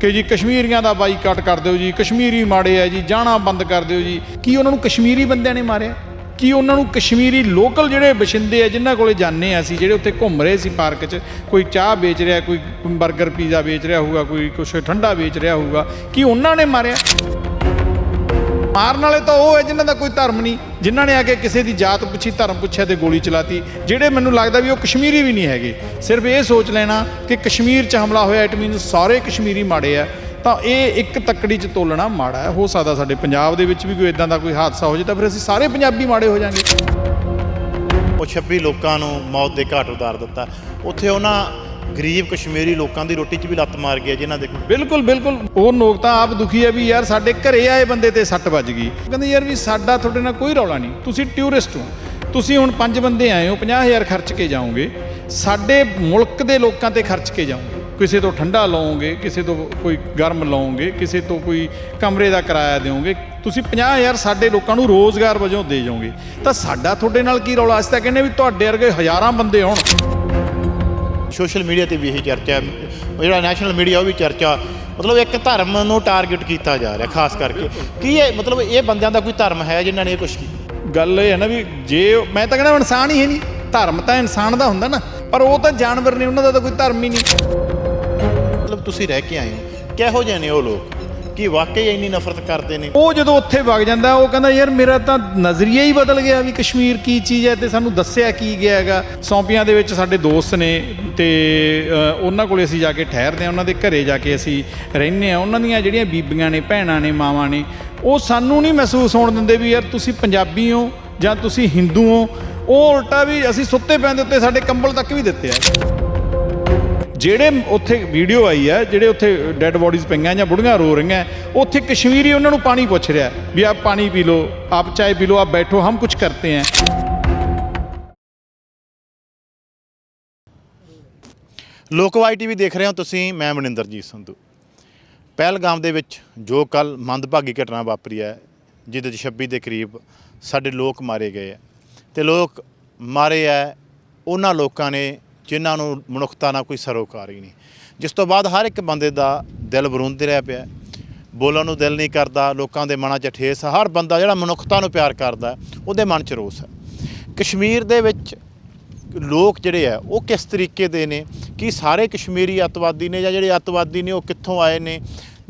ਕਿ ਜੀ, ਕਸ਼ਮੀਰੀਆਂ ਦਾ ਬਾਈਕਾਟ ਕਰ ਦਿਓ ਜੀ, ਕਸ਼ਮੀਰੀ ਮਾੜੇ ਆ ਜੀ, ਜਾਣਾ ਬੰਦ ਕਰ ਦਿਓ ਜੀ। ਕੀ ਉਹਨਾਂ ਨੂੰ ਕਸ਼ਮੀਰੀ ਬੰਦਿਆਂ ਨੇ ਮਾਰਿਆ? ਕੀ ਉਹਨਾਂ ਨੂੰ ਕਸ਼ਮੀਰੀ ਲੋਕਲ ਜਿਹੜੇ ਬਸ਼ਿੰਦੇ ਆ, ਜਿਨ੍ਹਾਂ ਕੋਲੇ ਜਾਂਦੇ ਆ ਅਸੀਂ, ਜਿਹੜੇ ਉੱਥੇ ਘੁੰਮ ਰਹੇ ਸੀ ਪਾਰਕ 'ਚ, ਕੋਈ ਚਾਹ ਵੇਚ ਰਿਹਾ, ਕੋਈ 버ਗਰ ਪੀਜ਼ਾ ਵੇਚ ਰਿਹਾ ਹੋਊਗਾ, ਕੋਈ ਕੁਛ ਠੰਡਾ ਵੇਚ ਰਿਹਾ ਹੋਊਗਾ, ਕੀ ਉਹਨਾਂ ਨੇ ਮਾਰਿਆ? ਮਾਰਨ ਵਾਲੇ ਤਾਂ ਉਹ ਹੈ ਜਿਨ੍ਹਾਂ ਦਾ ਕੋਈ ਧਰਮ ਨਹੀਂ, ਜਿਨ੍ਹਾਂ ਨੇ ਆ ਕੇ ਕਿਸੇ ਦੀ ਜਾਤ ਪੁੱਛੀ, ਧਰਮ ਪੁੱਛਿਆ ਤੇ ਗੋਲੀ ਚਲਾਤੀ, ਜਿਹੜੇ ਮੈਨੂੰ ਲੱਗਦਾ ਵੀ ਉਹ ਕਸ਼ਮੀਰੀ ਵੀ ਨਹੀਂ ਹੈਗੇ। ਸਿਰਫ ਇਹ ਸੋਚ ਲੈਣਾ ਕਿ ਕਸ਼ਮੀਰ 'ਚ ਹਮਲਾ ਹੋਇਆ ਇਟ ਮੀਨਸ ਸਾਰੇ ਕਸ਼ਮੀਰੀ ਮਾੜੇ ਆ, ਤਾਂ ਇਹ ਇੱਕ ਤੱਕੜੀ 'ਚ ਤੋਲਣਾ ਮਾੜਾ ਹੈ। ਹੋ ਸਕਦਾ ਸਾਡੇ ਪੰਜਾਬ ਦੇ ਵਿੱਚ ਵੀ ਕੋਈ ਇਦਾਂ ਦਾ ਕੋਈ ਹਾਦਸਾ ਹੋ ਜਾਏ, ਤਾਂ ਫਿਰ ਅਸੀਂ ਸਾਰੇ ਪੰਜਾਬੀ ਮਾੜੇ ਹੋ ਜਾਾਂਗੇ। ਉਹ 26 ਲੋਕਾਂ ਨੂੰ ਮੌਤ ਦੇ ਘਾਟ ਉਤਾਰ ਦਿੱਤਾ। ਉੱਥੇ ਉਹਨਾਂ ਗਰੀਬ ਕਸ਼ਮੀਰੀ ਲੋਕਾਂ ਦੀ ਰੋਟੀ 'ਚ ਵੀ ਲੱਤ ਮਾਰ ਗਿਆ ਜਿਨ੍ਹਾਂ ਦੇ ਕੋਲ। ਬਿਲਕੁਲ ਬਿਲਕੁਲ। ਉਹ ਲੋਕ ਤਾਂ ਆਪ ਦੁਖੀ ਹੈ ਵੀ ਯਾਰ ਸਾਡੇ ਘਰੇ ਆਏ ਬੰਦੇ ਤੇ ਸੱਟ ਵੱਜ ਗਈ। ਕਹਿੰਦੇ ਯਾਰ ਵੀ ਸਾਡਾ ਤੁਹਾਡੇ ਨਾਲ ਕੋਈ ਰੌਲਾ ਨਹੀਂ। ਤੁਸੀਂ ਟੂਰਿਸਟ ਹੋ। ਤੁਸੀਂ ਹੁਣ ਪੰਜ ਬੰਦੇ ਆਏ ਹੋ 50000 ਖਰਚ ਕੇ ਜਾਓਗੇ। ਸਾਡੇ ਮੁਲਕ ਦੇ ਲੋਕਾਂ ਤੇ ਖਰਚ ਕੇ ਜਾਓਗੇ। ਕਿਸੇ ਤੋਂ ਠੰਡਾ ਲਓਗੇ, ਕਿਸੇ ਤੋਂ ਕੋਈ ਗਰਮ ਲਓਗੇ, ਕਿਸੇ ਤੋਂ ਕੋਈ ਕਮਰੇ ਦਾ ਕਿਰਾਇਆ ਦਿਓਗੇ। ਤੁਸੀਂ 50000 ਸਾਡੇ ਲੋਕਾਂ ਨੂੰ ਰੋਜ਼ਗਾਰ ਵਜੋਂ ਦੇ ਜਾਓਗੇ। ਤਾਂ ਸਾਡਾ ਤੁਹਾਡੇ ਨਾਲ ਕੀ ਰੌਲਾ? ਅਸੀਂ ਤਾਂ ਕਹਿੰਦੇ ਵੀ ਤੁਹਾਡੇ ਵਰਗੇ ਹਜ਼ਾਰਾਂ ਬੰਦੇ ਹੋਣ। ਸੋਸ਼ਲ ਮੀਡੀਆ ਤੇ ਵੀ ਇਹੀ ਚਰਚਾ ਜਿਹੜਾ ਨੈਸ਼ਨਲ ਮੀਡੀਆ ਉਹ ਵੀ ਚਰਚਾ। ਮਤਲਬ ਇੱਕ ਧਰਮ ਨੂੰ ਟਾਰਗੇਟ ਕੀਤਾ ਜਾ ਰਿਹਾ ਖਾਸ ਕਰਕੇ। ਕੀ ਇਹ ਮਤਲਬ ਇਹ ਬੰਦਿਆਂ ਦਾ ਕੋਈ ਧਰਮ ਹੈ ਜਿਨ੍ਹਾਂ ਨੇ ਇਹ ਕੁਝ ਕੀਤਾ? ਗੱਲ ਇਹ ਹੈ ਨਾ ਵੀ ਜੇ ਮੈਂ ਤਾਂ ਕਹਿੰਦਾ ਇਨਸਾਨ ਹੀ ਹੈ ਨਹੀਂ। ਧਰਮ ਤਾਂ ਇਨਸਾਨ ਦਾ ਹੁੰਦਾ ਨਾ। ਪਰ ਉਹ ਤਾਂ ਜਾਨਵਰ ਨੇ ਉਹਨਾਂ ਦਾ ਤਾਂ ਕੋਈ ਧਰਮ ਹੀ ਨਹੀਂ। ਮਤਲਬ ਤੁਸੀਂ ਰਹਿ ਕੇ ਆਏ ਹੋ। ਕਿਹੋ ਜਿਹੇ ਨੇ ਉਹ ਲੋਕ? ਕੀ ਵਾਕਈ ਇੰਨੀ ਨਫ਼ਰਤ ਕਰਦੇ ਨੇ? ਉਹ ਜਦੋਂ ਉੱਥੇ ਵਗ ਜਾਂਦਾ, ਉਹ ਕਹਿੰਦਾ, ਯਾਰ, ਮੇਰਾ ਤਾਂ ਨਜ਼ਰੀਆ ਹੀ ਬਦਲ ਗਿਆ ਵੀ ਕਸ਼ਮੀਰ ਕੀ ਚੀਜ਼ ਹੈ ਤੇ ਸਾਨੂੰ ਦੱਸਿਆ ਕੀ ਗਿਆ ਹੈਗਾ। ਸੌਂਪੀਆਂ ਦੇ ਵਿੱਚ ਸਾਡੇ ਦੋਸਤ ਨੇ ਤੇ ਉਹਨਾਂ ਕੋਲੇ ਅਸੀਂ ਜਾ ਕੇ ਠਹਿਰਦੇ ਆ ਉਹਨਾਂ ਦੇ ਘਰੇ ਜਾ ਕੇ ਅਸੀਂ ਰਹਿੰਦੇ ਆ ਉਹਨਾਂ ਦੀਆਂ ਜਿਹੜੀਆਂ ਬੀਬੀਆਂ ਨੇ, ਭੈਣਾਂ ਨੇ, ਮਾਵਾਂ ਨੇ, ਉਹ ਸਾਨੂੰ ਨਹੀਂ ਮਹਿਸੂਸ ਹੋਣ ਦਿੰਦੇ ਵੀ, ਯਾਰ, ਤੁਸੀਂ ਪੰਜਾਬੀ ਹੋ ਜਾਂ ਤੁਸੀਂ ਹਿੰਦੂ ਹੋ? ਉਹ ਉਲਟਾ ਵੀ ਅਸੀਂ ਸੁੱਤੇ ਪੈਂਦੇ ਉੱਤੇ ਸਾਡੇ ਕੰਬਲ ਤੱਕ ਵੀ ਦਿੱਤੇ ਆ। ਜਿਹੜੇ ਉੱਥੇ ਵੀਡੀਓ ਆਈ ਹੈ, ਜਿਹੜੇ ਉੱਥੇ ਡੈੱਡ ਬੋਡੀਜ਼ ਪਈਆਂ ਜਾਂ ਬੁੜੀਆਂ ਰੋ ਰਹੀਆਂ, ਉੱਥੇ ਕਸ਼ਮੀਰੀ ਉਹਨਾਂ ਨੂੰ ਪਾਣੀ ਪੁੱਛ ਰਿਹਾ ਵੀ ਆਪ ਪਾਣੀ ਪੀ ਲਓ, ਆਪ ਚਾय ਪੀ ਲਓ, ਆਪ ਬੈਠੋ, ਹਮ ਕੁਝ ਕਰਤੇ हैं ਲੋਕਵਾਈ ਟੀਵੀ ਦੇਖ ਰਹੇ ਹੋ ਤੁਸੀਂ, ਮੈਂ ਮਨਿੰਦਰਜੀਤ ਸੰਧੂ। ਪਹਿਲਗਾਮ ਦੇ ਵਿੱਚ ਜੋ ਕੱਲ ਮੰਦਭਾਗੀ ਘਟਨਾ ਵਾਪਰੀ ਹੈ, ਜਿਹਦੇ 'ਚ 26 ਦੇ ਕਰੀਬ ਸਾਡੇ ਲੋਕ ਮਾਰੇ ਗਏ ਹੈ। ਤੇ ਲੋਕ ਮਾਰੇ ਹੈ, ਉਹਨਾਂ ਲੋਕਾਂ ਨੇ ਜਿਨ੍ਹਾਂ ਨੂੰ ਮਨੁੱਖਤਾ ਨਾਲ ਕੋਈ ਸਰੋਕਾਰ ਹੀ ਨਹੀਂ। ਜਿਸ ਤੋਂ ਬਾਅਦ ਹਰ ਇੱਕ ਬੰਦੇ ਦਾ ਦਿਲ ਬਰੂੰਦੇ ਰਿਹਾ ਪਿਆ ਬੋਲਣ ਨੂੰ ਦਿਲ ਨਹੀਂ ਕਰਦਾ, ਲੋਕਾਂ ਦੇ ਮਨਾਂ 'ਚ ਠੇਸ ਹਰ ਬੰਦਾ ਜਿਹੜਾ ਮਨੁੱਖਤਾ ਨੂੰ ਪਿਆਰ ਕਰਦਾ ਉਹਦੇ ਮਨ 'ਚ ਰੋਸ ਹੈ। ਕਸ਼ਮੀਰ ਦੇ ਵਿੱਚ ਲੋਕ ਜਿਹੜੇ ਆ ਉਹ ਕਿਸ ਤਰੀਕੇ ਦੇ ਨੇ? ਕਿ ਸਾਰੇ ਕਸ਼ਮੀਰੀ ਅੱਤਵਾਦੀ ਨੇ ਜਾਂ ਜਿਹੜੇ ਅੱਤਵਾਦੀ ਨੇ, ਉਹ ਕਿੱਥੋਂ ਆਏ ਨੇ?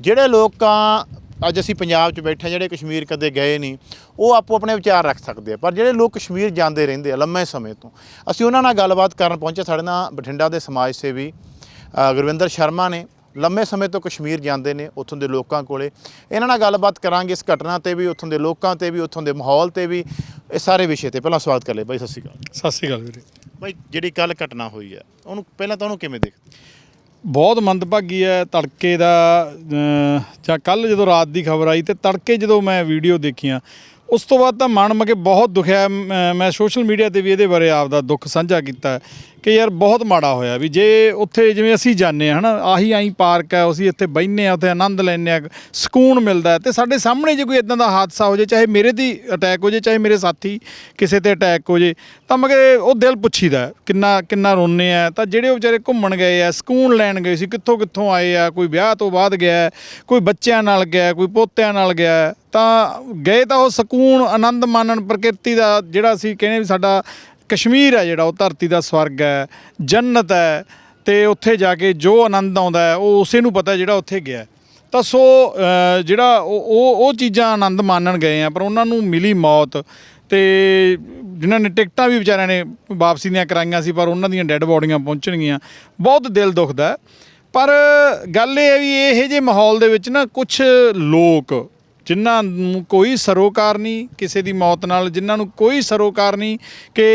ਜਿਹੜੇ ਲੋਕਾਂ ਅੱਜ ਅਸੀਂ ਪੰਜਾਬ 'ਚ ਬੈਠੇ ਜਿਹੜੇ ਕਸ਼ਮੀਰ ਕਦੇ ਗਏ ਨਹੀਂ ਉਹ ਆਪੋ ਆਪਣੇ ਵਿਚਾਰ ਰੱਖ ਸਕਦੇ ਆ। ਪਰ ਜਿਹੜੇ ਲੋਕ ਕਸ਼ਮੀਰ ਜਾਂਦੇ ਰਹਿੰਦੇ ਆ ਲੰਮੇ ਸਮੇਂ ਤੋਂ ਅਸੀਂ ਉਹਨਾਂ ਨਾਲ ਗੱਲਬਾਤ ਕਰਨ ਪਹੁੰਚੇ। ਸਾਡੇ ਨਾਲ ਬਠਿੰਡਾ ਦੇ ਸਮਾਜ ਸੇਵੀ ਗੁਰਵਿੰਦਰ ਸ਼ਰਮਾ ਨੇ ਲੰਮੇ ਸਮੇਂ ਤੋਂ ਕਸ਼ਮੀਰ ਜਾਂਦੇ ਨੇ ਉੱਥੋਂ ਦੇ ਲੋਕਾਂ ਕੋਲੇ। ਇਹਨਾਂ ਨਾਲ ਗੱਲਬਾਤ ਕਰਾਂਗੇ ਇਸ ਘਟਨਾ ਤੇ ਵੀ ਉੱਥੋਂ ਦੇ ਲੋਕਾਂ ਤੇ ਵੀ ਉੱਥੋਂ ਦੇ ਮਾਹੌਲ ਤੇ ਵੀ ਇਹ ਸਾਰੇ ਵਿਸ਼ੇ ਤੇ। ਪਹਿਲਾਂ ਸਵਾਗਤ ਕਰ ਲਏ ਬਾਈ ਸਤਿ ਸ਼੍ਰੀ ਅਕਾਲ। ਸਤਿ ਸ੍ਰੀ ਅਕਾਲ ਵੀਰੇ। ਬਾਈ ਜਿਹੜੀ ਕੱਲ ਘਟਨਾ ਹੋਈ ਹੈ ਉਹਨੂੰ ਪਹਿਲਾਂ ਤਾਂ ਉਹਨੂੰ ਕਿਵੇਂ ਦੇਖਦੇ? ਬਹੁਤ ਮੰਦਭਾਗੀ ਹੈ ਤੜਕੇ ਦਾ ਜਾਂ ਕੱਲ ਜਦੋਂ ਰਾਤ ਦੀ ਖਬਰ ਆਈ ਤੇ ਤੜਕੇ ਜਦੋਂ ਮੈਂ ਵੀਡੀਓ ਦੇਖੀਆਂ ਉਸ ਤੋਂ ਬਾਅਦ ਤਾਂ ਮਨ ਮਗੇ ਬਹੁਤ ਦੁਖਿਆ ਮੈਂ- ਸੋਸ਼ਲ ਮੀਡੀਆ ਤੇ ਵੀ ਇਹਦੇ ਬਾਰੇ ਆਪਦਾ ਦੁੱਖ ਸਾਂਝਾ ਕੀਤਾ ਕਿ ਯਾਰ ਬਹੁਤ ਮਾੜਾ ਹੋਇਆ ਵੀ ਜੇ ਉੱਥੇ ਜਿਵੇਂ ਅਸੀਂ ਜਾਂਦੇ ਹਾਂ, ਹਨਾ, ਆਹੀ ਆਈ ਪਾਰਕ ਹੈ, ਅਸੀਂ ਇੱਥੇ ਬੈਠਨੇ ਆ ਉੱਥੇ ਆਨੰਦ ਲੈਂਦੇ ਆ ਸਕੂਨ ਮਿਲਦਾ ਹੈ ਤੇ ਸਾਡੇ ਸਾਹਮਣੇ ਜੇ ਕੋਈ ਇਦਾਂ ਦਾ ਹਾਦਸਾ ਹੋ ਜੇ ਚਾਹੇ ਮੇਰੇ ਦੀ ਅਟੈਕ ਹੋ ਜੇ ਚਾਹੇ ਮੇਰੇ ਸਾਥੀ ਕਿਸੇ ਤੇ ਅਟੈਕ ਹੋ ਜੇ ਤਾਂ ਮਗੇ ਉਹ ਦਿਲ ਪੁੱਛੀਦਾ ਕਿੰਨਾ ਕਿੰਨਾ ਰੋਨੇ ਆ। ਤਾਂ ਜਿਹੜੇ ਵਿਚਾਰੇ ਘੁੰਮਣ ਗਏ ਆ, ਸਕੂਨ ਲੈਣ ਗਏ ਸੀ ਕਿੱਥੋਂ ਕਿੱਥੋਂ ਆਏ ਆ, ਕੋਈ ਵਿਆਹ ਤੋਂ ਬਾਅਦ ਗਿਆ, ਕੋਈ ਬੱਚਿਆਂ ਨਾਲ ਗਿਆ, ਕੋਈ ਪੋਤਿਆਂ ਨਾਲ ਗਿਆ ਤਾਂ ਗਏ ਤਾਂ ਉਹ ਸਕੂਨ, ਆਨੰਦ ਮਾਨਣ ਪ੍ਰਕਿਰਤੀ ਦਾ ਜਿਹੜਾ ਅਸੀਂ ਕਹਿੰਦੇ ਵੀ ਸਾਡਾ ਕਸ਼ਮੀਰ ਹੈ ਜਿਹੜਾ, ਉਹ ਧਰਤੀ ਦਾ ਸਵਰਗ ਹੈ, ਜੰਨਤ ਹੈ, ਤੇ ਉੱਥੇ ਜਾ ਕੇ ਜੋ ਆਨੰਦ ਆਉਂਦਾ ਹੈ, ਉਹ ਉਸੇ ਨੂੰ ਪਤਾ ਜਿਹੜਾ ਉੱਥੇ ਗਿਆ ਤਾਂ ਸੋ ਜਿਹੜਾ ਉਹ ਉਹ ਚੀਜ਼ਾਂ ਆਨੰਦ ਮਾਨਣ ਗਏ ਆ, ਪਰ ਉਹਨਾਂ ਨੂੰ ਮਿਲੀ ਮੌਤ, ਤੇ ਜਿਨ੍ਹਾਂ ਨੇ ਟਿਕਟਾਂ ਵੀ ਵਿਚਾਰਿਆਂ ਨੇ ਵਾਪਸੀ ਦੀਆਂ ਕਰਾਈਆਂ ਸੀ, ਪਰ ਉਹਨਾਂ ਦੀਆਂ ਡੈੱਡ ਬੋਡੀਆਂ ਪਹੁੰਚਣਗੀਆਂ ਬਹੁਤ ਦਿਲ ਦੁਖਦਾ ਹੈ। ਪਰ ਗੱਲ ਇਹ ਹੈ ਵੀ ਇਹੋ ਜਿਹੇ ਮਾਹੌਲ ਦੇ ਵਿੱਚ ਨਾ ਕੁਝ ਲੋਕ ਜਿਨ੍ਹਾਂ ਨੂੰ ਕੋਈ ਸਰੋਕਾਰ ਨਹੀਂ, ਕਿਸੇ ਦੀ ਮੌਤ ਨਾਲ, ਜਿਨ੍ਹਾਂ ਨੂੰ ਕੋਈ ਸਰੋਕਾਰ ਨਹੀਂ ਕਿ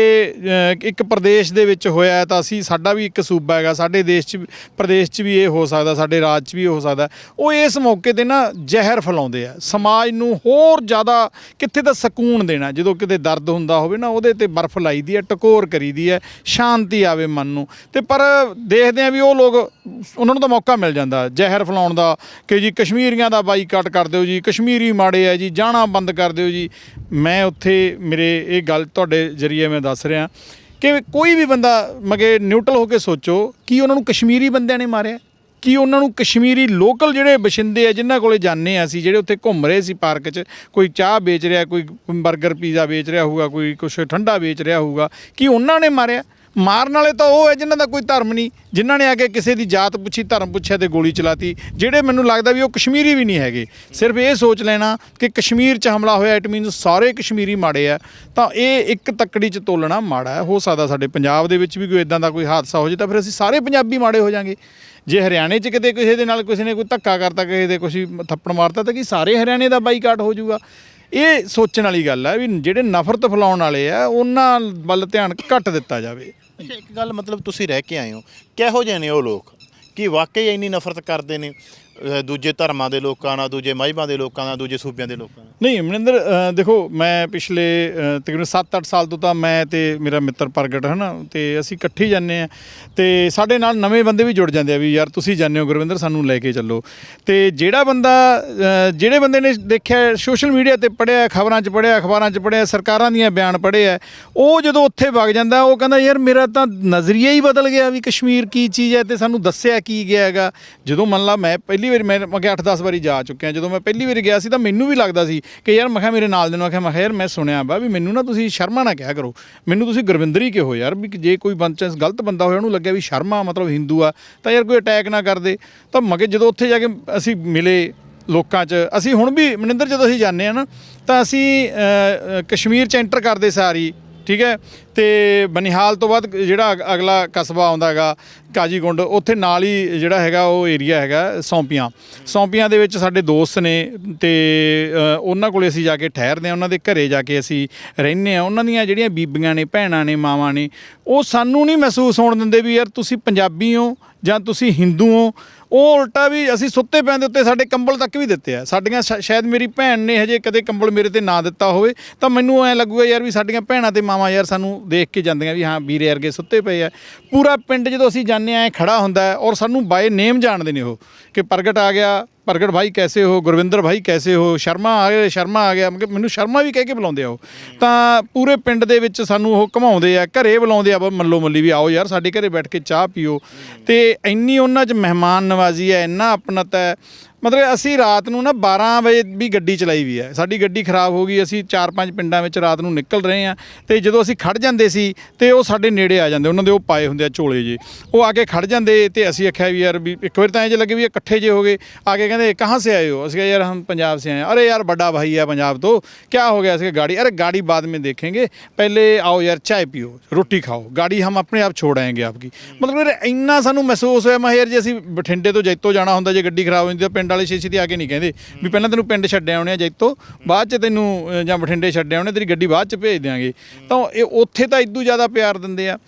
ਇੱਕ ਪ੍ਰਦੇਸ਼ ਦੇ ਵਿੱਚ ਹੋਇਆ ਤਾਂ ਅਸੀਂ, ਸਾਡਾ ਵੀ ਇੱਕ ਸੂਬਾ ਹੈਗਾ, ਸਾਡੇ ਦੇਸ਼ 'ਚ ਪ੍ਰਦੇਸ਼ 'ਚ ਵੀ ਇਹ ਹੋ ਸਕਦਾ, ਸਾਡੇ ਰਾਜ 'ਚ ਵੀ ਇਹ ਹੋ ਸਕਦਾ ਉਹ ਇਸ ਮੌਕੇ ਤੇ ਨਾ ਜ਼ਹਿਰ ਫੈਲਾਉਂਦੇ ਆ। ਸਮਾਜ ਨੂੰ ਹੋਰ ਜ਼ਿਆਦਾ ਕਿੱਥੇ ਤਾਂ ਸਕੂਨ ਦੇਣਾ, ਜਦੋਂ ਕਿਤੇ ਦਰਦ ਹੁੰਦਾ ਹੋਵੇ ਨਾ, ਉਹਦੇ ਤੇ ਬਰਫ਼ ਲਾਈਦੀ ਹੈ, ਟਕੋਰ ਕਰੀਦੀ ਹੈ, ਸ਼ਾਂਤੀ ਆਵੇ ਮਨ ਨੂੰ। ਤੇ ਪਰ ਦੇਖਦੇ ਆ ਵੀ ਉਹ ਲੋਕ, ਉਹਨਾਂ ਨੂੰ ਤਾਂ ਮੌਕਾ ਮਿਲ ਜਾਂਦਾ, ਜ਼ਹਿਰ ਫੈਲਾਉਣ ਦਾ, ਕਿ ਜੀ ਕਸ਼ਮੀਰੀਆਂ ਦਾ ਬਾਈਕਾਟ ਕਰ ਦਿਓ ਜੀ, ਕਸ਼ਮੀਰੀ ਮਾੜੇ ਆ ਜੀ, ਜਾਣਾ ਬੰਦ ਕਰ ਦਿਓ ਜੀ। ਮੈਂ ਉੱਥੇ ਮੇਰੇ ਇਹ ਗੱਲ ਤੁਹਾਡੇ ਜਰੀਏ ਮੈਂ ਦੱਸ ਰਿਹਾ। ਕਿ ਕੋਈ ਵੀ ਬੰਦਾ ਮਗੇ ਨਿਊਟਰਲ ਹੋ ਕੇ ਸੋਚੋ, ਕੀ ਉਹਨਾਂ ਨੂੰ ਕਸ਼ਮੀਰੀ ਬੰਦਿਆਂ ਨੇ ਮਾਰਿਆ? ਕੀ ਉਹਨਾਂ ਨੂੰ ਕਸ਼ਮੀਰੀ ਲੋਕਲ ਜਿਹੜੇ ਬਸ਼ਿੰਦੇ ਆ, ਜਿਨ੍ਹਾਂ ਕੋਲੇ ਜਾਂਦੇ ਆ ਅਸੀਂ, ਜਿਹੜੇ ਉੱਥੇ ਘੁੰਮ ਰਹੇ ਸੀ ਪਾਰਕ 'ਚ, ਕੋਈ ਚਾਹ ਵੇਚ ਰਿਹਾ, ਕੋਈ 버ਗਰ ਪੀਜ਼ਾ ਵੇਚ ਰਿਹਾ ਹੋਊਗਾ, ਕੋਈ ਕੁਛ ਠੰਡਾ ਵੇਚ ਰਿਹਾ ਹੋਊਗਾ, ਕੀ ਉਹਨਾਂ ਨੇ ਮਾਰਿਆ? ਮਾਰਨ ਵਾਲੇ ਤਾਂ ਉਹ ਹੈ ਜਿਨ੍ਹਾਂ ਦਾ ਕੋਈ ਧਰਮ ਨਹੀਂ, ਜਿਨ੍ਹਾਂ ਨੇ ਆ ਕੇ ਕਿਸੇ ਦੀ ਜਾਤ ਪੁੱਛੀ, ਧਰਮ ਪੁੱਛਿਆ ਤੇ ਗੋਲੀ ਚਲਾਤੀ, ਜਿਹੜੇ ਮੈਨੂੰ ਲੱਗਦਾ ਵੀ ਉਹ ਕਸ਼ਮੀਰੀ ਵੀ ਨਹੀਂ ਹੈਗੇ। ਸਿਰਫ ਇਹ ਸੋਚ ਲੈਣਾ ਕਿ ਕਸ਼ਮੀਰ 'ਚ ਹਮਲਾ ਹੋਇਆ ਇਟ ਮੀਨਸ ਸਾਰੇ ਕਸ਼ਮੀਰੀ ਮਾੜੇ ਆ, ਤਾਂ ਇਹ ਇੱਕ ਤੱਕੜੀ 'ਚ ਤੋਲਣਾ ਮਾੜਾ ਹੋ। ਸਕਦਾ ਸਾਡੇ ਪੰਜਾਬ ਦੇ ਵਿੱਚ ਵੀ ਕੋਈ ਇਦਾਂ ਦਾ ਕੋਈ ਹਾਦਸਾ ਹੋ ਜੇ ਤਾਂ ਫਿਰ ਅਸੀਂ ਸਾਰੇ ਪੰਜਾਬੀ ਮਾੜੇ ਹੋ ਜਾਾਂਗੇ। ਜੇ ਹਰਿਆਣੇ 'ਚ ਕਿਤੇ ਕਿਸੇ ਦੇ ਨਾਲ ਕਿਸੇ ਨੇ ਕੋਈ ਧੱਕਾ ਕਰਤਾ, ਕਿਸੇ ਦੇ ਕੁਛ ਥੱਪੜ ਮਾਰਤਾ, ਤਾਂ ਕਿ ਸਾਰੇ ਹਰਿਆਣੇ ਦਾ ਬਾਈਕਾਟ ਹੋ ਜਾਊਗਾ? ਇਹ ਸੋਚਣ ਵਾਲੀ ਗੱਲ ਹੈ ਵੀ ਜਿਹੜੇ ਨਫ਼ਰਤ ਫੈਲਾਉਣ ਵਾਲੇ ਆ, ਉਹਨਾਂ ਵੱਲ ਧਿਆਨ ਘੱਟ ਦਿੱਤਾ ਜਾਵੇ। ਅੱਛਾ, ਇੱਕ ਗੱਲ ਮਤਲਬ ਤੁਸੀਂ ਰਹਿ ਕੇ ਆਏ ਹੋ। ਕਿਹੋ ਜਿਹੇ ਨੇ ਉਹ ਲੋਕ? ਕਿ ਵਾਕਈ ਇੰਨੀ ਨਫ਼ਰਤ ਕਰਦੇ ਨੇ? ਅਹ ਦੂਜੇ ਧਰਮਾਂ ਦੇ ਲੋਕਾਂ ਨਾਲ, ਦੂਜੇ ਮਜ਼੍ਹਬਾਂ ਦੇ ਲੋਕਾਂ ਨਾਲ, ਦੂਜੇ ਸੂਬਿਆਂ ਦੇ ਲੋਕਾਂ ਨਾਲ? ਨਹੀਂ ਮਨਿੰਦਰ ਅ, ਦੇਖੋ ਮੈਂ ਪਿਛਲੇ ਅ, ਤਕਰੀਬਨ 7-8 ਸਾਲ ਤੋਂ ਤਾਂ ਮੈਂ ਤੇ ਮੇਰਾ ਮਿੱਤਰ ਪ੍ਰਗਟ ਹੈ ਨਾ ਤੇ ਅਸੀਂ ਇਕੱਠੇ ਹੀ ਜਾਂਦੇ ਆ ਤੇ ਸਾਡੇ ਨਾਲ ਨਵੇਂ ਬੰਦੇ ਵੀ ਜੁੜ ਜਾਂਦੇ ਆ ਵੀ ਯਾਰ ਤੁਸੀਂ ਜਾਂਦੇ ਹੋ ਗੁਰਵਿੰਦਰ ਸਾਨੂੰ ਲੈ ਕੇ ਚੱਲੋ। ਤੇ ਜਿਹੜਾ ਬੰਦਾ ਅ, ਜਿਹੜੇ ਬੰਦੇ ਨੇ ਦੇਖਿਆ ਸੋਸ਼ਲ ਮੀਡੀਆ ਤੇ ਪੜਿਆ ਖਬਰਾਂ 'ਚ ਪੜਿਆ ਅਖਬਾਰਾਂ 'ਚ ਪੜਿਆ ਸਰਕਾਰਾਂ ਦੀਆਂ ਬਿਆਨ ਪੜ੍ਹੇ ਉਹ ਜਦੋਂ ਉੱਥੇ ਵਗ ਜਾਂਦਾ ਉਹ ਕਹਿੰਦਾ ਯਾਰ ਮੇਰਾ ਤਾਂ ਨਜ਼ਰੀਆ ਹੀ ਬਦਲ ਗਿਆ ਵੀ ਕਸ਼ਮੀਰ ਕੀ ਚੀਜ਼ ਹੈ ਤੇ ਸਾਨੂੰ ਦੱਸਿਆ ਕੀ ਗਿਆ ਹੈਗਾ। ਜਦੋਂ ਮੰਨ ਲਾ ਮੈਂ ਪਹਿਲੀ ਵਾਰੀ ਮੈਂ ਮੈਂ 8-10 ਵਾਰੀ ਜਾ ਚੁੱਕਿਆ ਜਦੋਂ ਮੈਂ ਪਹਿਲੀ ਵਾਰੀ ਗਿਆ ਸੀ ਤਾਂ ਮੈਨੂੰ ਵੀ ਲੱਗਦਾ ਸੀ ਕਿ ਯਾਰ ਮੈਂ ਕਿਹਾ ਮੇਰੇ ਨਾਲ ਦੇ ਨੂੰ ਆਖਿਆ, ਮੈਂ ਕਿਹਾ ਯਾਰ ਮੈਂ ਸੁਣਿਆ ਬਾ ਵੀ ਮੈਨੂੰ ਨਾ ਤੁਸੀਂ ਸ਼ਰਮਾ ਨਾ ਕਿਹਾ ਕਰੋ। ਮੈਨੂੰ ਤੁਸੀਂ ਗੁਰਵਿੰਦਰ ਹੀ ਕਿਹੋ ਯਾਰ, ਵੀ ਜੇ ਕੋਈ ਬੰਚੈਂਸ ਗਲਤ ਬੰਦਾ ਹੋਇਆ, ਉਹਨੂੰ ਲੱਗਿਆ ਵੀ ਸ਼ਰਮਾ ਮਤਲਬ ਹਿੰਦੂ ਆ, ਤਾਂ ਯਾਰ ਕੋਈ ਅਟੈਕ ਨਾ ਕਰਦੇ ਤਾਂ ਮਗੇ ਜਦੋਂ ਉੱਥੇ ਜਾ ਕੇ ਅਸੀਂ ਮਿਲੇ ਲੋਕਾਂ 'ਚ, ਅਸੀਂ ਹੁਣ ਵੀ ਮਨਿੰਦਰ ਜਦੋਂ ਅਸੀਂ ਜਾਂਦੇ ਆ ਨਾ, ਤਾਂ ਅਸੀਂ ਕਸ਼ਮੀਰ 'ਚ ਐਂਟਰ ਕਰਦੇ ਸਾਰੀ। ਠੀਕ ਹੈ? ਤੇ ਬਨਿਹਾਲ ਤੋਂ ਬਾਅਦ ਜਿਹੜਾ ਅਗ- ਅਗਲਾ ਕਸਬਾ ਆਉਂਦਾ ਹੈਗਾ, ਕਾਜੀਗੁੰਡ, ਉੱਥੇ ਨਾਲ ਹੀ ਜਿਹੜਾ ਹੈਗਾ ਉਹ ਏਰੀਆ ਹੈਗਾ ਸੌਂਪੀਆਂ। ਸੌਂਪੀਆਂ ਦੇ ਵਿੱਚ ਸਾਡੇ ਦੋਸਤ ਨੇ ਤੇ ਉਹਨਾਂ ਕੋਲੇ ਅਸੀਂ ਜਾ ਕੇ ਠਹਿਰਦੇ ਆ ਉਹਨਾਂ ਦੇ ਘਰੇ ਜਾ ਕੇ ਅਸੀਂ ਰਹਿੰਦੇ ਆ ਉਹਨਾਂ ਦੀਆਂ ਜਿਹੜੀਆਂ ਬੀਬੀਆਂ ਨੇ, ਭੈਣਾਂ ਨੇ, ਮਾਵਾਂ ਨੇ, ਉਹ ਸਾਨੂੰ ਨਹੀਂ ਮਹਿਸੂਸ ਹੋਣ ਦਿੰਦੇ ਵੀ ਯਾਰ ਤੁਸੀਂ ਪੰਜਾਬੀ ਹੋ ਜਾਂ ਤੁਸੀਂ ਹਿੰਦੂ ਹੋ, ਉਹ ਉਲਟਾ ਵੀ ਅਸੀਂ ਸੁੱਤੇ ਪੈਣ ਦੇ ਉੱਤੇ ਸਾਡੇ ਕੰਬਲ ਤੱਕ ਵੀ ਦਿੱਤੇ ਆ। ਸਾਡੀਆਂ ਸ਼ਾ- ਸ਼ਾਇਦ ਮੇਰੀ ਭੈਣ ਨੇ ਹਜੇ ਕਦੇ ਕੰਬਲ ਮੇਰੇ ਤੇ ਨਾ ਦਿੱਤਾ ਹੋਵੇ, ਤਾਂ ਮੈਨੂੰ ਐ ਲੱਗੂਗਾ ਯਾਰ ਵੀ ਸਾਡੀਆਂ ਭੈਣਾਂ ਤੇ ਮਾਵਾਂ ਯਾਰ ਸਾਨੂੰ ਦੇਖ ਕੇ ਜਾਂਦੀਆਂ ਵੀ ਹਾਂ, ਵੀਰੇ ਵਰਗੇ ਸੁੱਤੇ ਪਏ ਆ। ਪੂਰਾ ਪਿੰਡ ਜਦੋਂ ਅਸੀਂ ਜਾਂਦੇ ਆ, ਐ ਖੜਾ ਹੁੰਦਾ ਔਰ ਸਾਨੂੰ ਬਾਏ ਨੇਮ ਜਾਣਦੇ ਨੇ ਉਹ, ਕਿ ਪ੍ਰਗਟ ਆ ਗਿਆ ਪ੍ਰਗਟ ਭਾਈ ਕੈਸੇ ਹੋ ਗੁਰਵਿੰਦਰ ਭਾਈ ਕੈਸੇ ਹੋ ਸ਼ਰਮਾ ਆ ਗਿਆ ਸ਼ਰਮਾ ਆ ਗਿਆ ਮੈਨੂੰ ਸ਼ਰਮਾ ਵੀ ਕਹਿ ਕੇ ਬੁਲਾਉਂਦੇ ਆ ਉਹ। ਤਾਂ ਪੂਰੇ ਪਿੰਡ ਦੇ ਵਿੱਚ ਸਾਨੂੰ ਉਹ ਘਮਾਉਂਦੇ ਆ ਘਰੇ ਬੁਲਾਉਂਦੇ ਆ ਮੱਲੋ ਮੱਲੀ ਵੀ ਆਓ ਯਾਰ ਸਾਡੇ ਘਰੇ ਬੈਠ ਕੇ ਚਾਹ ਪੀਓ। ਤੇ ਇੰਨੀ ਉਹਨਾਂ 'ਚ ਮਹਿਮਾਨ ਨਵਾਜ਼ੀ ਹੈ ਇੰਨਾ ਆਪਣਤ ਹੈ ਮਤਲਬ ਅਸੀਂ ਰਾਤ ਨੂੰ ਨਾ 12 ਵਜੇ ਵੀ ਗੱਡੀ ਚਲਾਈ ਵੀ ਹੈ। ਸਾਡੀ ਗੱਡੀ ਖਰਾਬ ਹੋ ਗਈ, ਅਸੀਂ ਚਾਰ ਪੰਜ ਪਿੰਡਾਂ ਵਿੱਚ ਰਾਤ ਨੂੰ ਨਿਕਲ ਰਹੇ ਆ ਤੇ ਜਦੋਂ ਅਸੀਂ ਖੜ ਜਾਂਦੇ ਸੀ ਤੇ ਉਹ ਸਾਡੇ ਨੇੜੇ ਆ ਜਾਂਦੇ, ਉਹਨਾਂ ਦੇ ਉਹ ਪਾਏ ਹੁੰਦੇ ਆ ਝੋਲੇ ਜੇ ਉਹ ਆ ਕੇ ਖੜ ਜਾਂਦੇ ਤੇ ਅਸੀਂ ਆਖਿਆ ਵੀ ਯਾਰ ਵੀ ਇੱਕ ਵਾਰ ਤਾਂ ਇੰਜ ਲੱਗੇ ਵੀ ਇਕੱਠੇ ਜੇ ਹੋ ਗਏ। ਆ ਕੇ ਕਹਿੰਦੇ ਕਹਾਂ ਸੇ ਆਏ ਹੋ? ਅਸੀਂ ਕਿਹਾ, ਯਾਰ ਹਮ ਪੰਜਾਬ ਸੇ ਆਏ ਅਰੇ ਯਾਰ ਵੱਡਾ ਭਾਈ ਆ ਪੰਜਾਬ ਤੋਂ। ਕੀ ਹੋ ਗਿਆ? ਅਸੀਂ ਗਾੜੀ। ਅਰੇ ਗਾੜੀ ਬਾਅਦ ਮੇਂ ਦੇਖेंगे ਪਹਿਲੇ ਆਓ ਯਾਰ ਚਾਹ ਪੀਓ, ਰੋਟੀ ਖਾਓ। ਗਾੜੀ ਹਮ ਆਪਣੇ ਆਪ ਛੋੜ ਆਏਗੇ ਆਪਕੀ। ਮਤਲਬ ਇੰਨਾ ਸਾਨੂੰ ਮਹਿਸੂਸ ਹੋਇਆ, ਮੈਂ ਯਾਰ ਜੇ ਅਸੀਂ ਬਠਿੰਡੇ ਤੋਂ ਜੈਤੋ ਜਾਣਾ ਹੁੰਦਾ, ਜੇ ਗੱਡੀ ਖਰਾਬ ਹੋ ਜਾਂਦੀ ਤਾਂ ਪਿੰਡ ਵਾਲੇ ਛੇਛੀ ਤੇ ਆ ਕੇ ਨਹੀਂ ਕਹਿੰਦੇ ਵੀ ਪਹਿਲਾਂ ਤੈਨੂੰ ਪਿੰਡ ਛੱਡਿਆ ਆਉਣੇ ਆ ਜੈਤੋ, ਬਾਅਦ ਚ ਤੈਨੂੰ ਜਾਂ ਬਠਿੰਡੇ ਛੱਡਿਆ ਆਉਣੇ ਤੇਰੀ ਗੱਡੀ ਬਾਅਦ ਚ ਭੇਜ ਦਿਆਂਗੇ। ਤਾਂ ਇਹ ਉੱਥੇ ਤਾਂ ਇਦੋਂ ਜ਼ਿਆਦਾ ਪਿਆਰ ਦਿੰਦੇ ਆ।